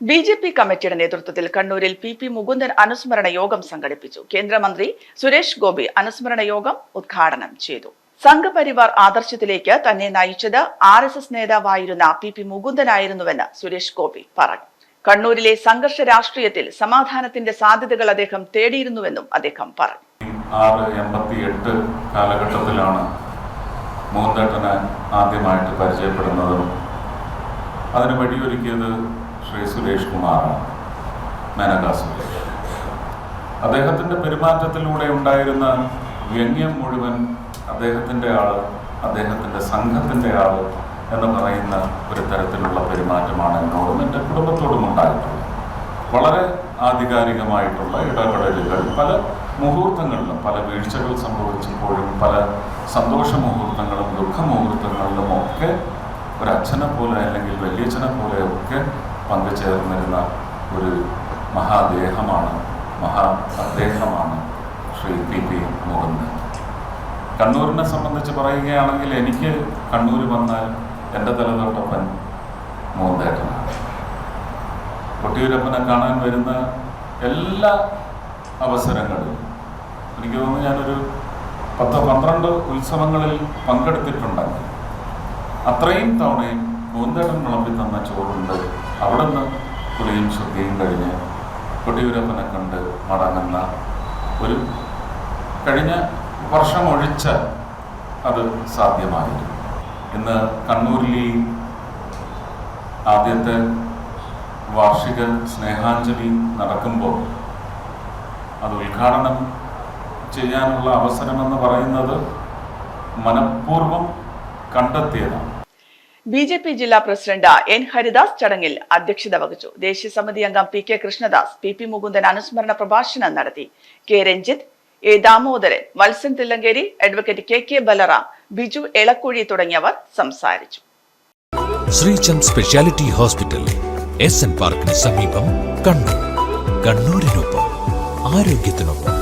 B J P കമ്മിറ്റിയുടെ നേതൃത്വത്തിൽ കണ്ണൂരിൽ പി പി മുകുന്ദൻ അനുസ്മരണ യോഗം സംഘടിപ്പിച്ചു. കേന്ദ്രമന്ത്രി സുരേഷ് ഗോപി അനുസ്മരണ യോഗം ഉദ്ഘാടനം ചെയ്തു. സംഘപരിവാർ ആദർശത്തിലേക്ക് തന്നെ നയിച്ചത് ആർ എസ് എസ് നേതാവായിരുന്ന പി പി മുകുന്ദനായിരുന്നുവെന്ന് സുരേഷ് ഗോപി പറഞ്ഞു. കണ്ണൂരിലെ സംഘർഷ രാഷ്ട്രീയത്തിൽ സമാധാനത്തിന്റെ സാധ്യതകൾ അദ്ദേഹം തേടിയിരുന്നുവെന്നും അദ്ദേഹം പറഞ്ഞു. ആറ് കാലഘട്ടത്തിലാണ് മൂന്തേട്ടനെ ആദ്യമായിട്ട് പരിചയപ്പെടുന്നതും അതിന് വഴിയൊരുക്കിയത് ശ്രീ സുരേഷ് കുമാറാണ് മേനക സുരേഷ്. അദ്ദേഹത്തിന്റെ പെരുമാറ്റത്തിലൂടെ ഉണ്ടായിരുന്ന വ്യംഗ്യം മുഴുവൻ അദ്ദേഹത്തിന്റെ ആൾ അദ്ദേഹത്തിന്റെ സംഘത്തിന്റെ ആൾ എന്ന് പറയുന്ന ഒരു തരത്തിലുള്ള പെരുമാറ്റമാണ് എന്നോടും എന്റെ കുടുംബത്തോടും ഉണ്ടായിട്ടുള്ളത്. വളരെ ആധികാരികമായിട്ടുള്ള ഇടപെടലുകൾ പല മുഹൂർത്തങ്ങളിലും പല വീഴ്ചകൾ സംഭവിച്ചപ്പോഴും പല സന്തോഷ മുഹൂർത്തങ്ങളും ദുഃഖ മുഹൂർത്തങ്ങളിലും ഒക്കെ ഒരു അച്ഛനെ പോലെ അല്ലെങ്കിൽ വലിയച്ഛനെ പോലെ ഒക്കെ പങ്കുചേർന്നിരുന്ന ഒരു മഹാദേഹമാണ് മഹാ അദ്ദേഹമാണ് ശ്രീ പി പി മുകുന്ദൻ കണ്ണൂരിനെ സംബന്ധിച്ച് പറയുകയാണെങ്കിൽ എനിക്ക് കണ്ണൂർ വന്നാൽ എന്റെ തലതൊട്ടപ്പൻ മൂന്നേട്ടനാണ് കൊട്ടിയൂരപ്പനെ കാണാൻ വരുന്ന എല്ലാ അവസരങ്ങളും എനിക്ക് തോന്നുന്നു ഞാനൊരു പത്ത് പന്ത്രണ്ട് ഉത്സവങ്ങളിൽ പങ്കെടുത്തിട്ടുണ്ടെങ്കിൽ അത്രയും തവണയും മൂന്തേട്ടൻ വിളമ്പി തന്ന ചോറുണ്ട് അവിടെ നിന്ന് കുളിയും ശുദ്ധിയും കഴിഞ്ഞ് കൊടിയൂരപ്പനെ കണ്ട് മടങ്ങുന്ന ഒരു കഴിഞ്ഞ വർഷം ഒഴിച്ച അത് സാധ്യമായിരുന്നു. ഇന്ന് കണ്ണൂരിലെ ആദ്യത്തെ വാർഷിക സ്നേഹാഞ്ജലി നടക്കുമ്പോൾ അത് ഉദ്ഘാടനം ചെയ്യാനുള്ള അവസരമെന്ന് പറയുന്നത് മനഃപൂർവം കണ്ടെത്തിയതാണ്. ബി ജെ പി ജില്ലാ പ്രസിഡന്റ് എൻ ഹരിദാസ് ചടങ്ങിൽ അധ്യക്ഷത വഹിച്ചു. ദേശീയ സമിതി അംഗം P K Krishnadas P P Mukundan അനുസ്മരണ പ്രഭാഷണം നടത്തി. K Ranjith A Damodaran Valsan Thillankeri advocate K K Balaram Biju Elakuzhi തുടങ്ങിയവർ സംസാരിച്ചു. Sreechand speciality hospital S N പാർക്കിന് സമീപം കണ്ണൂർ. കണ്ണൂരിനൊപ്പം ആരോഗ്യത്തിനൊപ്പം.